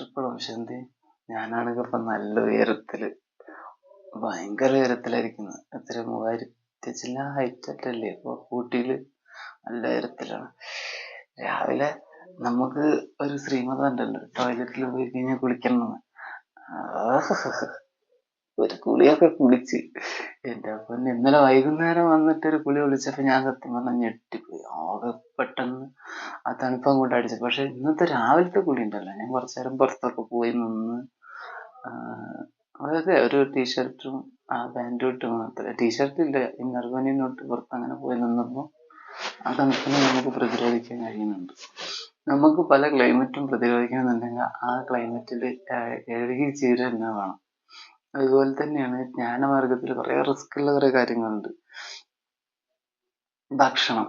ഇഷ്ടപ്പെടും. പക്ഷെ എന്ത്? ഞാനാണെങ്കിൽ ഇപ്പൊ നല്ല ഉയരത്തിൽ ഭയങ്കര ഉയരത്തിലായിരിക്കുന്നത് എത്ര മൂവായിരത്തി ചില ഹൈറ്റ് അല്ലേ ഇപ്പൊ ഊട്ടിയിൽ നല്ല ഉയരത്തിലാണ്. രാവിലെ നമുക്ക് ഒരു ശ്രീമതം ഉണ്ടല്ലോ. ടോയ്ലറ്റിൽ പോയി കഴിഞ്ഞാൽ കുളിക്കണംന്ന് ആഹ്. ഒരു കുളിയൊക്കെ കുളിച്ച്. എന്റെ പൊന്നെ ഇന്നലെ വൈകുന്നേരം വന്നിട്ട് ഒരു കുളി കുളിച്ചപ്പോ ഞാൻ സത്യം പറഞ്ഞാൽ ഞെട്ടിപ്പോയി. ആകെ പെട്ടെന്ന് ആ തണുപ്പ് അങ്ങോട്ട് അടിച്ചു. പക്ഷെ ഇന്നത്തെ രാവിലത്തെ കുളി ഉണ്ടല്ലോ. ഞാൻ കുറച്ചു നേരം പുറത്തൊക്കെ പോയി നിന്ന് അതൊക്കെ ഒരു ടീഷർട്ടും ആ പാന്റും ഇട്ട് മാത്രമേ ടീഷർട്ട് ഇല്ല. ഇന്നർ പുറത്ത് അങ്ങനെ പോയി നിന്നപ്പോൾ ആ തണുപ്പിനെ നമുക്ക് പ്രതിരോധിക്കാൻ കഴിയുന്നുണ്ട്. നമുക്ക് പല ക്ലൈമറ്റും പ്രതിരോധിക്കണമെന്നുണ്ടെങ്കിൽ ആ ക്ലൈമറ്റിൽ എഴുകി ചേരുക തന്നെ വേണം. അതുപോലെ തന്നെയാണ് ജ്ഞാനമാർഗത്തിൽ കുറേ റിസ്ക് ഉള്ള കുറേ കാര്യങ്ങളുണ്ട്. ഭക്ഷണം.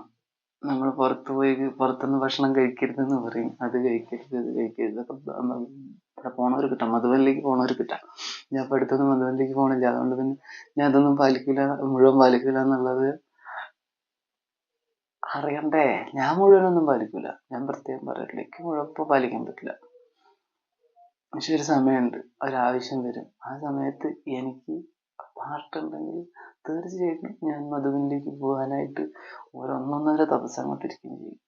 നമ്മൾ പുറത്തു പോയി പുറത്തുനിന്ന് ഭക്ഷണം കഴിക്കരുത് എന്ന് പറയും. അത് കഴിക്കരുത് ഇത് കഴിക്കരുത്. അവിടെ പോണവർ കിട്ടാം. മധുബനിലേക്ക് പോണവർ കിട്ടാം. ഞാൻ ഇപ്പൊ അടുത്തൊന്നും മധുബനിലേക്ക് പോണില്ല. അതുകൊണ്ട് പിന്നെ ഞാൻ അതൊന്നും പാലിക്കില്ല മുഴുവൻ പാലിക്കില്ല എന്നുള്ളത് അറിയണ്ടേ? ഞാൻ മുഴുവനൊന്നും പാലിക്കില്ല ഞാൻ പ്രത്യേകം പറയട്ടെ എനിക്ക് മുഴുവൻ പാലിക്കാൻ പറ്റില്ല. പക്ഷെ ഒരു സമയമുണ്ട്. ഒരാവശ്യം വരും. ആ സമയത്ത് എനിക്ക് പാട്ടുണ്ടെങ്കിൽ തീർച്ചയായിട്ടും ഞാൻ മധുബനിലേക്ക് പോകാനായിട്ട് ഒരു ഒന്നൊന്നര ദിവസം അങ്ങോട്ടിരിക്കുകയും ചെയ്യും.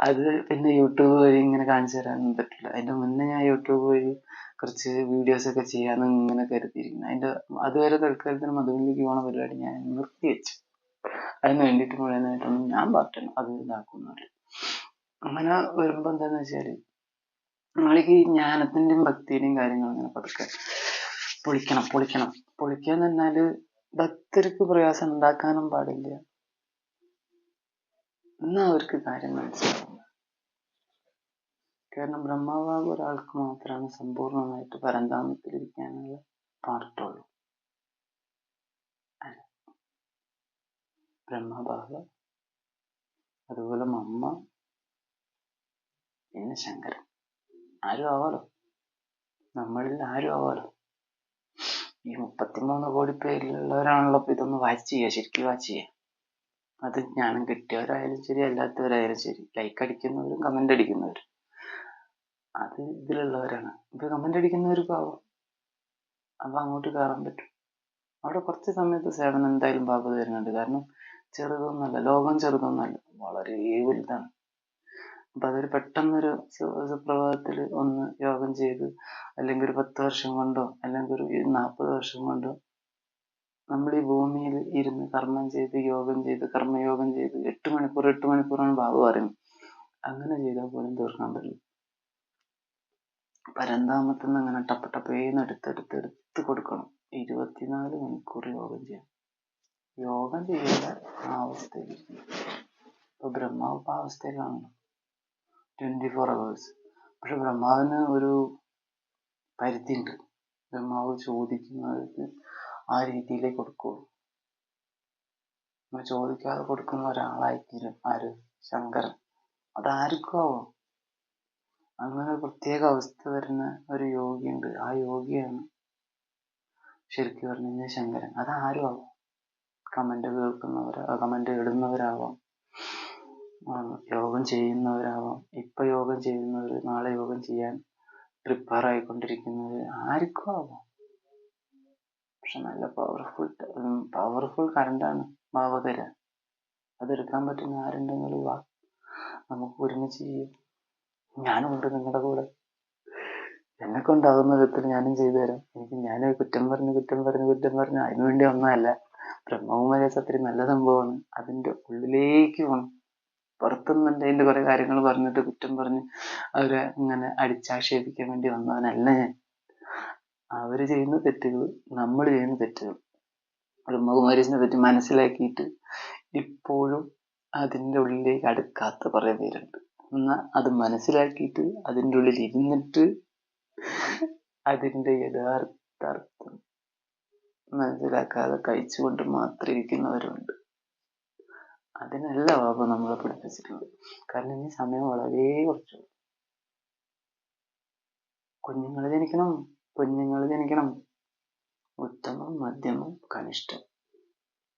അത് പിന്നെ യൂട്യൂബ് വഴി ഇങ്ങനെ കാണിച്ചു തരാനൊന്നും പറ്റില്ല. അതിന്റെ മുന്നേ ഞാൻ യൂട്യൂബ് വഴി കുറച്ച് വീഡിയോസ് ഒക്കെ ചെയ്യാന്ന് ഇങ്ങനെ കരുതിയിരിക്കുന്നു അതിന്റെ അതുവരെ തൽക്കാലത്തിന് മധുബനിലേക്ക് പോണ പരിപാടി ഞാൻ നിർത്തി വെച്ചു. അതിന് വേണ്ടിയിട്ട് മുഴുവനായിട്ടൊന്നും ഞാൻ പാട്ടണം അത് ഇതാക്കുന്നില്ല അങ്ങനെ വരുമ്പോ എന്താന്ന് വെച്ചാൽ ഈ ജ്ഞാനത്തിന്റെയും ഭക്തിയുടെയും കാര്യങ്ങൾ ഇങ്ങനെ പതുക്കെ പൊളിക്കണം പൊളിക്കണം. പൊളിക്കുക എന്ന് പറഞ്ഞാൽ ഭക്തർക്ക് പ്രയാസം ഉണ്ടാക്കാനും പാടില്ല. എന്നാ അവർക്ക് കാര്യം മനസ്സിലാവും കാരണം ബ്രഹ്മഭാവ ഒരാൾക്ക് മാത്രമാണ് സമ്പൂർണമായിട്ട് പരന്താമത്തിലിരിക്കാനുള്ള പാർട്ടുള്ളൂ. ബ്രഹ്മബാബ അതുപോലെ മമ്മ പിന്നെ ശങ്കരൻ. ആരും ആവാലോ? നമ്മളിൽ ആരും ആവാലോ? ഈ മുപ്പത്തിമൂന്ന് കോടി പേരിലുള്ളവരാണല്ലോ ഇതൊന്ന് വാച്ച് ചെയ്യുക ശരിക്കും വാച്ച് ചെയ്യുക അത് ജ്ഞാനം കിട്ടിയവരായാലും ശരി അല്ലാത്തവരായാലും ശരി. ലൈക്ക് അടിക്കുന്നവരും കമന്റ് അടിക്കുന്നവരും. അത് ഇതിലുള്ളവരാണ്. ഇപ്പൊ കമന്റ് അടിക്കുന്നവർക്ക് ആവും അപ്പൊ അങ്ങോട്ട് കയറാൻ പറ്റും. അവിടെ കുറച്ച് സമയത്ത് സേവനം എന്തായാലും ബാബു തരുന്നുണ്ട്. കാരണം ചെറുതൊന്നല്ല ലോകം ചെറുതൊന്നല്ല. വളരെ വലുതാണ്. അപ്പൊ അതൊരു പെട്ടെന്നൊരു സുപ്രഭാതത്തിൽ ഒന്ന് യോഗം ചെയ്ത് അല്ലെങ്കിൽ ഒരു പത്ത് വർഷം കൊണ്ടോ അല്ലെങ്കിൽ ഒരു നാൽപ്പത് വർഷം കൊണ്ടോ നമ്മൾ ഈ ഭൂമിയിൽ ഇരുന്ന് കർമ്മം ചെയ്ത് യോഗം ചെയ്ത് കർമ്മയോഗം ചെയ്ത് എട്ട് മണിക്കൂർ എട്ട് മണിക്കൂറാണ് ബാബു പറയുന്നത്. അങ്ങനെ ചെയ്താൽ പോലും തീർക്കാൻ പറ്റില്ല. പരന്താമത്തിൽ നിന്ന് അങ്ങനെ ടപ്പ ടപ്പേന്ന് എടുത്തെടുത്ത് എടുത്ത് കൊടുക്കണം. ഇരുപത്തിനാല് മണിക്കൂർ യോഗം ചെയ്യാം യോഗം ചെയ്യേണ്ട ആ അവസ്ഥയിൽ ഇപ്പൊ ബ്രഹ്മാവ് ആ അവസ്ഥയിലാണല്ലോ ട്വന്റി ഫോർ അവേഴ്സ് പക്ഷെ ബ്രഹ്മാവിന് ഒരു പരിധി ഉണ്ട് ബ്രഹ്മാവ് ചോദിക്കുന്നവർക്ക് ആ രീതിയിലേ കൊടുക്കുള്ളൂ നമ്മൾ ചോദിക്കാതെ കൊടുക്കുന്ന ഒരാളായിത്തീരും ആര്? ശങ്കരൻ. അതാർക്കും ആവാം. അങ്ങനെ പ്രത്യേക അവസ്ഥ വരുന്ന ഒരു യോഗിയുണ്ട്. ആ യോഗിയാണ് ശരിക്കും പറഞ്ഞു കഴിഞ്ഞാൽ ശങ്കരൻ. അതാരും ആവാം. കമന്റ് കേൾക്കുന്നവരാ കമന്റ് ഇടുന്നവരാവാം. യോഗം ചെയ്യുന്നവരാവാം. ഇപ്പൊ യോഗം ചെയ്യുന്നവര് നാളെ യോഗം ചെയ്യാൻ പ്രിപ്പയർ ആയിക്കൊണ്ടിരിക്കുന്നവർ ആർക്കും ആവാം. പക്ഷെ നല്ല പവർഫുൾ പവർഫുൾ കറണ്ടാണ് ബാബ തരാൻ അതെടുക്കാൻ പറ്റുന്ന ആരുണ്ടെങ്കിൽ വാ നമുക്ക് ഒരുമിച്ച് ചെയ്യും. ഞാനും ഉണ്ട് നിങ്ങളുടെ കൂടെ. എന്നെ കൊണ്ടാവുന്ന വിധത്തിൽ ഞാനും ചെയ്തു തരാം. എനിക്ക് ഞാൻ കുറ്റം പറഞ്ഞ് കുറ്റം പറഞ്ഞ് കുറ്റം പറഞ്ഞ് അതിനു വേണ്ടി ബ്രഹ്മകുമാരി സത്രി നല്ല സംഭവമാണ്. അതിന്റെ ഉള്ളിലേക്ക് പോകണം പുറത്തുനിന്നുണ്ട് കുറേ കുറെ കാര്യങ്ങൾ പറഞ്ഞിട്ട് കുറ്റം പറഞ്ഞ് അവരെ ഇങ്ങനെ അടിച്ചാക്ഷേപിക്കാൻ വേണ്ടി വന്നവനല്ല ഞാൻ. അവർ ചെയ്യുന്ന തെറ്റുകൾ നമ്മൾ ചെയ്യുന്ന തെറ്റുകൾ ബ്രഹ്മകുമാരീസിനെ പറ്റി മനസ്സിലാക്കിയിട്ട് ഇപ്പോഴും അതിന്റെ ഉള്ളിലേക്ക് അടുക്കാത്ത കുറെ പേരുണ്ട്. എന്നാൽ അത് മനസ്സിലാക്കിയിട്ട് അതിന്റെ ഉള്ളിൽ ഇരുന്നിട്ട് അതിന്റെ യഥാർത്ഥ അർത്ഥം മനസ്സിലാക്കാതെ കഴിച്ചുകൊണ്ട് മാത്രം ഇരിക്കുന്നവരുണ്ട്. അതിനല്ല ബാബ നമ്മളെ പഠിപ്പിച്ചിട്ടുള്ളത്. കാരണം ഇനി സമയം വളരെ കുറച്ചു. കുഞ്ഞുങ്ങൾ ജനിക്കണം കുഞ്ഞുങ്ങൾ ജനിക്കണം. ഉത്തമം മധ്യമം കനിഷ്ഠം.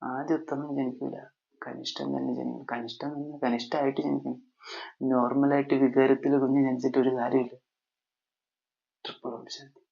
ആദ്യ ഉത്തമം ജനിക്കില്ല കനിഷ്ഠം തന്നെ ജനിക്കും കനിഷ്ഠം തന്നെ കനിഷ്ഠമായിട്ട് ജനിക്കണം. നോർമലായിട്ട് വികാരത്തിൽ കുഞ്ഞ് ജനിച്ചിട്ട് ഒരു കാര്യമില്ല. ട്രിപ്പിൾ ശാന്തി